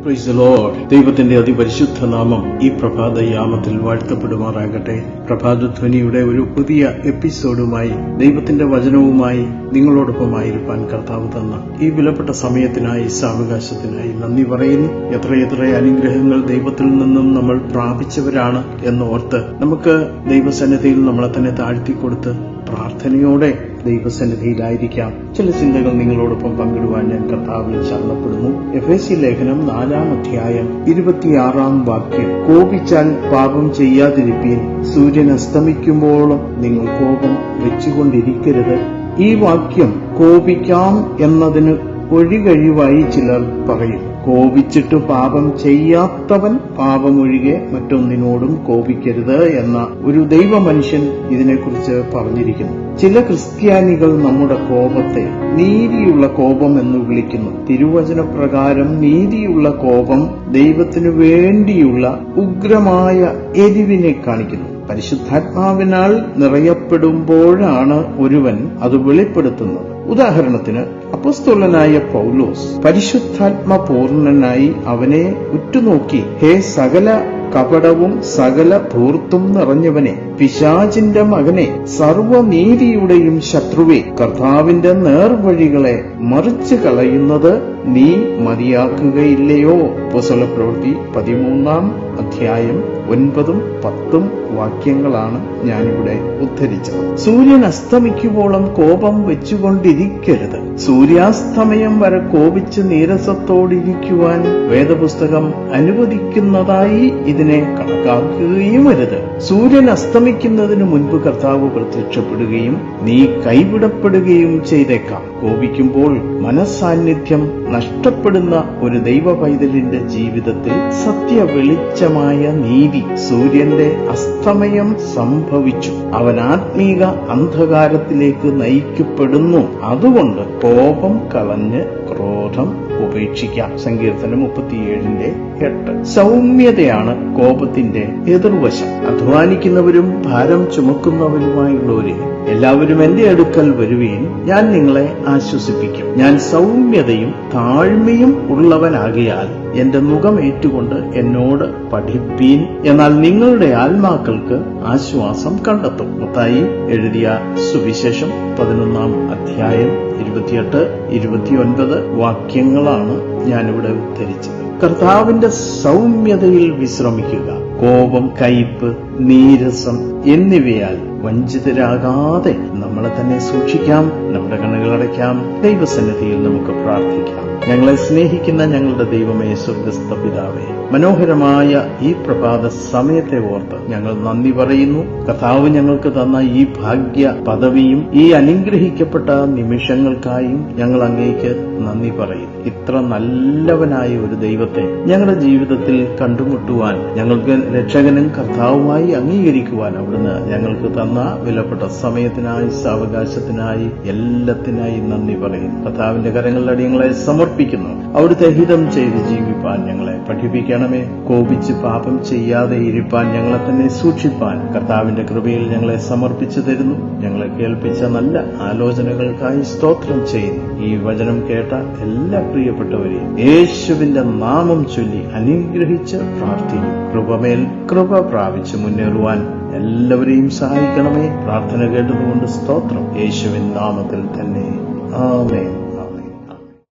Lord. ദൈവത്തിന്റെ അതിപരിശുദ്ധ നാമം ഈ പ്രഭാത യാമത്തിൽ വാഴ്ത്തപ്പെടുമാറാകട്ടെ പ്രഭാതധ്വനിയുടെ ഒരു പുതിയ എപ്പിസോഡുമായി ദൈവത്തിന്റെ വചനവുമായി നിങ്ങളോടൊപ്പമായിരിക്കാൻ കർത്താവ് തന്ന ഈ വിലപ്പെട്ട സമയത്തിനായി സാവകാശത്തിനായി നന്ദി പറയുന്നു എത്രയെത്ര അനുഗ്രഹങ്ങൾ ദൈവത്തിൽ നിന്നും നമ്മൾ പ്രാപിച്ചവരാണ് എന്ന് ഓർത്ത് നമുക്ക് ദൈവസന്നിധിയിൽ നമ്മളെ തന്നെ താഴ്ത്തിക്കൊടുത്ത് പ്രാർത്ഥനയോടെ ദൈവസന്നിധിയിലായിരിക്കാം. ചില ചിന്തകൾ നിങ്ങളോടൊപ്പം പങ്കിടുവാൻ ഞാൻ കർത്താവിൽ ശരണപ്പെടുന്നു. എഫ് എസ് സി ലേഖനം നാലാം അധ്യായം ഇരുപത്തിയാറാം വാക്യം. കോപിച്ചാൽ പാപം ചെയ്യാതിരിപ്പീൻ. സൂര്യൻ അസ്തമിക്കുമ്പോഴും നിങ്ങൾ കോപം വെച്ചുകൊണ്ടിരിക്കരുത്. ഈ വാക്യം കോപിക്കാം എന്നതിന് ഒഴികഴിവായി ചിലർ പറയും. കോപിച്ചിട്ട് പാപം ചെയ്യാത്തവൻ പാപമൊഴികെ മറ്റൊന്നിനോടും കോപിക്കരുത് എന്ന ഒരു ദൈവ മനുഷ്യൻ ഇതിനെക്കുറിച്ച് പറഞ്ഞിരിക്കുന്നു. ചില ക്രിസ്ത്യാനികൾ നമ്മുടെ കോപത്തെ നീതിയുള്ള കോപം എന്ന് വിളിക്കുന്നു. തിരുവചന പ്രകാരം നീതിയുള്ള കോപം ദൈവത്തിനു വേണ്ടിയുള്ള ഉഗ്രമായ എരിവിനെ കാണിക്കുന്നു. പരിശുദ്ധാത്മാവിനാൽ നിറയപ്പെടുമ്പോഴാണ് ഒരുവൻ അത് വെളിപ്പെടുത്തുന്നത്. ഉദാഹരണത്തിന് അപ്പസ്തോലനായ പൗലോസ് പരിശുദ്ധാത്മ പൂർണനായി അവനെ ഉറ്റുനോക്കി ഹേ സകല കപടവും സകല ധൂർത്തും നിറഞ്ഞവനെ പിശാചിന്റെ മകനെ സർവനീതിയുടെയും ശത്രുവെ കർത്താവിന്റെ നേർവഴികളെ മറിച്ചു കളയുന്നത് നീ മതിയാക്കുകയില്ലയോ? പുസല പ്രവൃത്തി പതിമൂന്നാം അധ്യായം ഒൻപതും പത്തും വാക്യങ്ങളാണ് ഞാനിവിടെ ഉദ്ധരിച്ചത്. സൂര്യൻ അസ്തമിക്കുവോളം കോപം വെച്ചുകൊണ്ടിരിക്കരുത്. സൂര്യാസ്തമയം വരെ കോപിച്ച് നീരസത്തോടിരിക്കുവാൻ വേദപുസ്തകം അനുവദിക്കുന്നതായി ഇതിനെ കണക്കാക്കുകയും അരുത്. സൂര്യൻ അസ്തമിക്കുന്നതിന് മുൻപ് കർത്താവ് പ്രത്യക്ഷപ്പെടുകയും നീ കൈവിടപ്പെടുകയും ചെയ്തേക്കാം. കോപിക്കുമ്പോൾ മനസാന്നിധ്യം നഷ്ടപ്പെടുന്ന ഒരു ദൈവ പൈതലിന്റെ ജീവിതത്തിൽ സത്യ വെളിച്ചമായ നീതി സൂര്യന്റെ അസ്തമയം സംഭവിച്ചു. അവൻ ആത്മീക അന്ധകാരത്തിലേക്ക് നയിക്കപ്പെടുന്നു. അതുകൊണ്ട് കോപം കളഞ്ഞ് ക്രോധം ഉപേക്ഷിക്കാം. സങ്കീർത്തനം മുപ്പത്തിയേഴിന്റെ എട്ട്. സൗമ്യതയാണ് കോപത്തിന്റെ എതിർവശം. അധ്വാനിക്കുന്നവരും ഭാരം ചുമക്കുന്നവരുമായുള്ളവരെ എല്ലാവരും എന്റെ അടുക്കൽ വരുവീൻ ഞാൻ നിങ്ങളെ ആശ്വസിപ്പിക്കും. ഞാൻ സൗമ്യതയും താഴ്മയും ഉള്ളവനാകിയാൽ എന്റെ മുഖം ഏറ്റുകൊണ്ട് എന്നോട് പഠിപ്പീൻ. എന്നാൽ നിങ്ങളുടെ ആത്മാക്കൾക്ക് ആശ്വാസം കണ്ടെത്തും. മുത്തായി എഴുതിയ സുവിശേഷം പതിനൊന്നാം അധ്യായം ഇരുപത്തിയെട്ട് ഇരുപത്തിയൊൻപത് വാക്യങ്ങളാണ് ഞാനിവിടെ ഉദ്ധരിച്ചത്. കർത്താവിന്റെ സൗമ്യതയിൽ വിശ്രമിക്കുക. കോപം കയ്പ് നീരസം എന്നിവയാൽ വഞ്ചിതരാകാതെ നമ്മളെ തന്നെ സൂക്ഷിക്കാം നമ്മുടെ കണ്ണുകൾ അടയ്ക്കാം ദൈവസന്നിധിയിൽ നമുക്ക് പ്രാർത്ഥിക്കാം. ഞങ്ങളെ സ്നേഹിക്കുന്ന ഞങ്ങളുടെ ദൈവമേ സ്വർഗസ്ഥ പിതാവേ. മനോഹരമായ ഈ പ്രഭാത സമയത്തെ ഓർത്ത് ഞങ്ങൾ നന്ദി പറയുന്നു. കഥാവ് ഞങ്ങൾക്ക് തന്ന ഈ ഭാഗ്യ പദവിയും ഈ അനുഗ്രഹിക്കപ്പെട്ട നിമിഷങ്ങൾക്കായും ഞങ്ങൾ അങ്ങേക്ക് നന്ദി പറയുന്നു. ഇത്ര നല്ലവനായ ഒരു ദൈവത്തെ ഞങ്ങളുടെ ജീവിതത്തിൽ കണ്ടുമുട്ടുവാൻ ഞങ്ങൾക്ക് രക്ഷകനും കർത്താവുമായി അംഗീകരിക്കുവാൻ അവിടുന്ന് ഞങ്ങൾക്ക് തന്ന വിലപ്പെട്ട സമയത്തിനായി സാവകാശത്തിനായി എല്ലാത്തിനായി നന്ദി പറയുന്നു. കർത്താവിന്റെ കരങ്ങളുടെ അടിയങ്ങളെ സമർപ്പിക്കുന്നു അവിടുത്തെ ഹിതം ചെയ്ത് ജീവിപ്പാൻ ഞങ്ങളെ പഠിപ്പിക്കണമേ. കോപിച്ച് പാപം ചെയ്യാതെ ഇരിപ്പാൻ ഞങ്ങളെ തന്നെ സൂക്ഷിപ്പാൻ കർത്താവിന്റെ കൃപയിൽ ഞങ്ങളെ സമർപ്പിച്ചു തരുന്നു. ഞങ്ങളെ കേൾപ്പിച്ച നല്ല ആലോചനകൾക്കായി സ്തോത്രം ചെയ്യുന്നു. ഈ വചനം കേട്ട എല്ലാ പ്രിയപ്പെട്ടവരെയും യേശുവിന്റെ നാമം ചൊല്ലി അനുഗ്രഹിച്ച് പ്രാർത്ഥിക്കും കൃപമേൽ കൃപ പ്രാപിച്ച് മുന്നേറുവാൻ എല്ലാവരെയും സഹായിക്കണമേ. പ്രാർത്ഥന കേട്ടതുകൊണ്ട് സ്തോത്രം. യേശുവിൻ നാമത്തിൽ തന്നെ. ആമേൻ.